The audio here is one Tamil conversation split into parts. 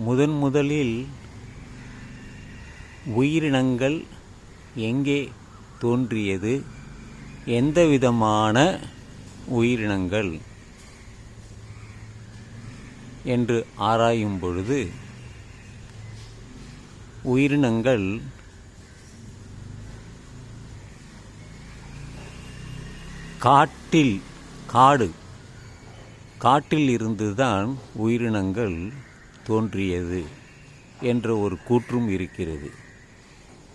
முதன் முதலில் உயிரினங்கள் எங்கே தோன்றியது? எந்த விதமான உயிரினங்கள்? என்று ஆராயும் பொழுது உயிரினங்கள் காட்டில் காடு காட்டில் இருந்துதான் உயிரினங்கள் தோன்றியது என்ற ஒரு கூற்றும் இருக்கிறது.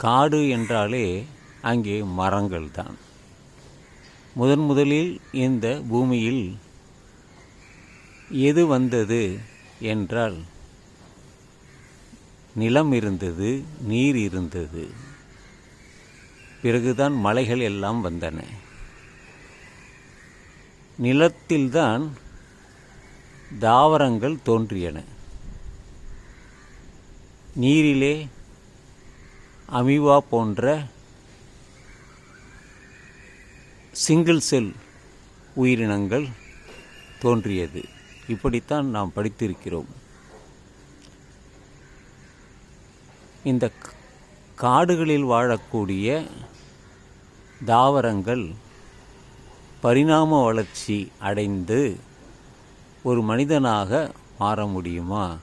காடு என்றாலே அங்கே மரங்கள் தான் முதன் முதலில் இந்த பூமியில் எது வந்தது என்றால் நிலம் இருந்தது நீர் இருந்தது. பிறகுதான் மலைகள் எல்லாம் வந்தன. நிலத்தில்தான் தாவரங்கள் தோன்றியன. நீரிலே அமிவா போன்ற சிங்கிள் செல் உயிரினங்கள் தோன்றியது. இப்படித்தான் நாம் படித்திருக்கிறோம். இந்த காடுகளில் வாழக்கூடிய தாவரங்கள் பரிணாம வளர்ச்சி அடைந்து ஒரு மனிதனாக மாற முடியுமா?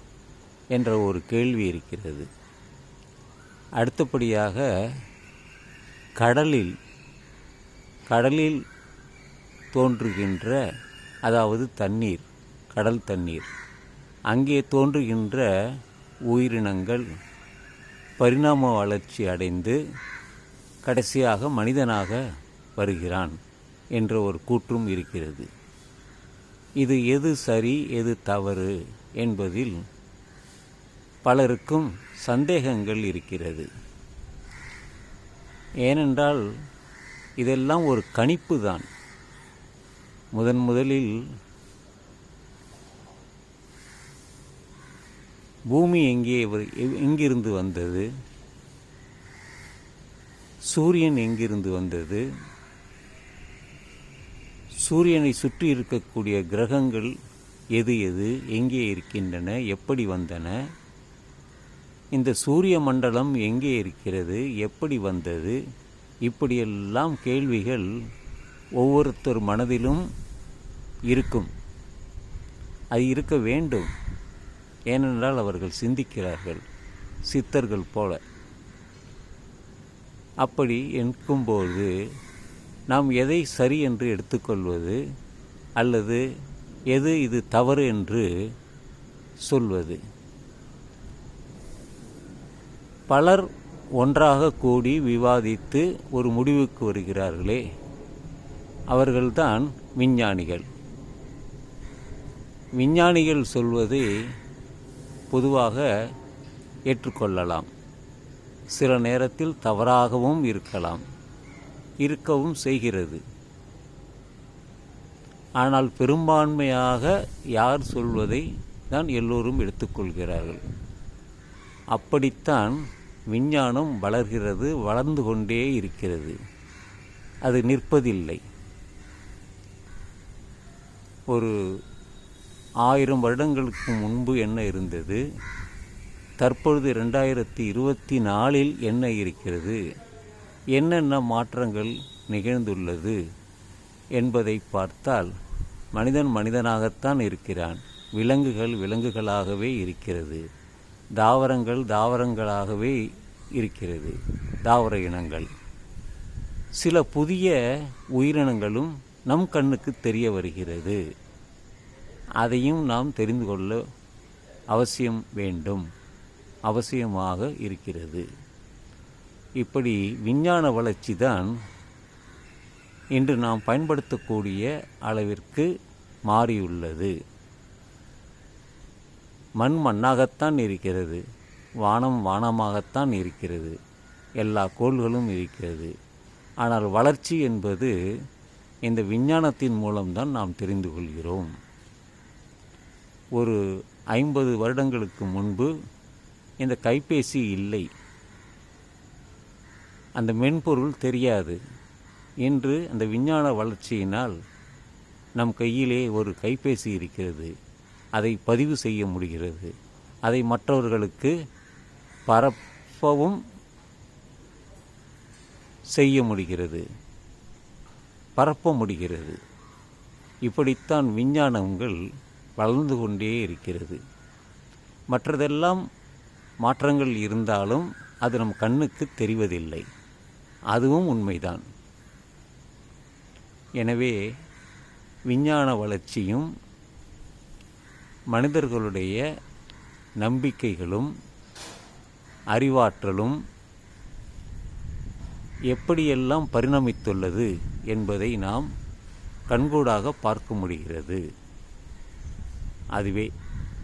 என்ற ஒரு கேள்வி இருக்கிறது. அடுத்தபடியாக கடலில் கடலில் தோன்றுகின்ற அதாவது தண்ணீர் கடல் தண்ணீர் அங்கே தோன்றுகின்ற உயிரினங்கள் பரிணாம வளர்ச்சி அடைந்து கடைசியாக மனிதனாக வருகிறான் என்ற ஒரு கூற்றும் இருக்கிறது. இது எது சரி எது தவறு என்பதில் பலருக்கும் சந்தேகங்கள் இருக்கிறது. ஏனென்றால் இதெல்லாம் ஒரு கணிப்பு தான். முதன் முதலில் பூமி எங்கே வ- எங்கிருந்து வந்தது? சூரியன் எங்கிருந்து வந்தது? சூரியனை சுற்றி இருக்கக்கூடிய கிரகங்கள் எது எது எங்கே இருக்கின்றன எப்படி வந்தன? இந்த சூரிய மண்டலம் எங்கே இருக்கிறது? எப்படி வந்தது? இப்படியெல்லாம் கேள்விகள் ஒவ்வொருத்தர் மனதிலும் இருக்கும். அது இருக்க வேண்டும். ஏனென்றால் அவர்கள் சிந்திக்கிறார்கள். சித்தர்கள் போல. அப்படி இருக்கும்போது நாம் எதை சரி என்று எடுத்துக்கொள்வது? அல்லது எது இது தவறு என்று சொல்வது? பலர் ஒன்றாக கூடி விவாதித்து ஒரு முடிவுக்கு வருகிறார்களே. அவர்கள்தான் விஞ்ஞானிகள். விஞ்ஞானிகள் சொல்வது பொதுவாக ஏற்றுக்கொள்ளலாம். சில நேரத்தில் தவறாகவும் இருக்கலாம். இருக்கவும் செய்கிறது. ஆனால் பெரும்பான்மையாக யார் சொல்வதை தான் எல்லோரும் எடுத்துக்கொள்கிறார்கள். அப்படித்தான் விஞ்ஞானம் வளர்கிறது வளர்ந்து கொண்டே இருக்கிறது. அது நிற்பதில்லை. ஒரு ஆயிரம் வருடங்களுக்கு முன்பு என்ன இருந்தது? தற்பொழுது ரெண்டாயிரத்தி இருபத்தி நாலில் என்ன இருக்கிறது? என்னென்ன மாற்றங்கள் நிகழ்ந்துள்ளது என்பதை பார்த்தால் மனிதன் மனிதனாகத்தான் இருக்கிறான். விலங்குகள் விலங்குகளாகவே இருக்கிறது. தாவரங்கள் தாவரங்களாகவே இருக்கிறது. தாவர இனங்கள். சில புதிய உயிரினங்களும் நம் கண்ணுக்கு தெரிய வருகிறது. அதையும் நாம் தெரிந்து கொள்ள அவசியம் வேண்டும். அவசியமாக இருக்கிறது. இப்படி விஞ்ஞான வளர்ச்சி தான் இன்று நாம் பயன்படுத்தக்கூடிய அளவிற்கு மாறியுள்ளது. மண் மண்ணாகத்தான் இருக்கிறது. வானம் வானமாகத்தான் இருக்கிறது. எல்லா கோள்களும் இருக்கிறது. ஆனால் வளர்ச்சி என்பது இந்த விஞ்ஞானத்தின் மூலம்தான் நாம் தெரிந்து கொள்கிறோம். ஒரு ஐம்பது வருடங்களுக்கு முன்பு இந்த கைபேசி இல்லை. அந்த மென்பொருள் தெரியாது. இன்று அந்த விஞ்ஞான வளர்ச்சியினால் நம் கையிலே ஒரு கைபேசி இருக்கிறது. அதை பதிவு செய்ய முடிகிறது. அதை மற்றவர்களுக்கு பரப்பவும் செய்ய முடிகிறது. பரப்ப முடிகிறது. இப்படித்தான் விஞ்ஞானங்கள் வளர்ந்து கொண்டே இருக்கிறது. மற்றதெல்லாம் மாற்றங்கள் இருந்தாலும் அது நம் கண்ணுக்கு தெரிவதில்லை. அதுவும் உண்மைதான். எனவே விஞ்ஞான வளர்ச்சியும் மனிதர்களுடைய நம்பிக்கைகளும் அறிவாற்றலும் எப்படியெல்லாம் பரிணமித்துள்ளது என்பதை நாம் கண்கூடாக பார்க்க முடிகிறது. அதுவே